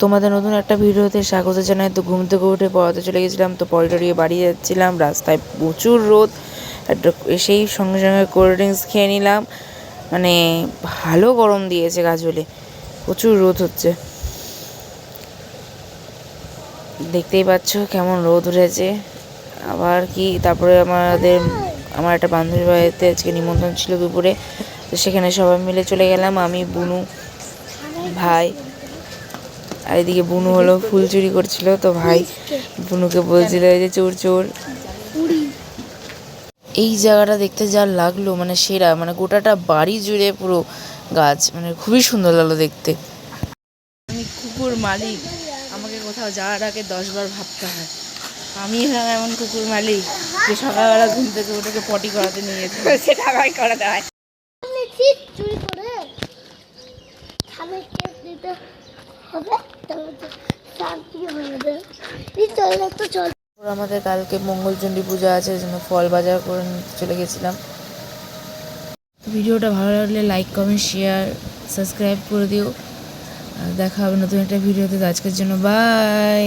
তোমাদের নতুন একটা ভিডিওতে স্বাগত জানাই। তো ঘুম থেকে উঠে পড়াতে চলে গেছিলাম, তো পরে টরিয়ে বাড়ি যাচ্ছিলাম। রাস্তায় প্রচুর রোদ এসেই সঙ্গে সঙ্গে কোল্ড ড্রিঙ্কস খেয়ে নিলাম। মানে ভালো গরম দিয়েছে গাজলে, প্রচুর রোদ হচ্ছে। দেখতেই পাচ্ছ কেমন রোদ উঠেছে। আবার কি, তারপরে আমাদের, আমার একটা বান্ধবীর বাড়িতে আজকে নিমন্ত্রণ ছিল দুপুরে, তো সেখানে সবাই মিলে চলে গেলাম, আমি, বুনু, ভাই আর এদিকে বুনু হলো ফুল চুরি করছিল তো ভাই বুনুকে বলছিল এই যে চোর চোর। এই জায়গাটা দেখতে যা লাগল মানে সেরা মানে গোটাটা বাড়ি জুড়ে পুরো গাছ মানে খুবই সুন্দর লাগল দেখতে। আমি কুকুর মালিক আমাকে কোথাও যাওয়ার আগে দশবার ভাবতে হয়। আমি হলাম এমন কুকুর মালিক যে সকালবেলা ঘুম থেকে ওটাকে পটি করাতে নিয়ে যেতে। হয়। সেটা আমায় করাতে হয়। চুরি করে দিতে। আমাদের কালকে মঙ্গলচণ্ডী পূজা আছে জন্য ফল বাজার করে চলে গেছিলাম। ভিডিওটা ভালো লাগলে লাইক কমেন্ট শেয়ার সাবস্ক্রাইব করে দিও। দেখা হবে নতুন একটা ভিডিওতে। আজকের জন্য বাই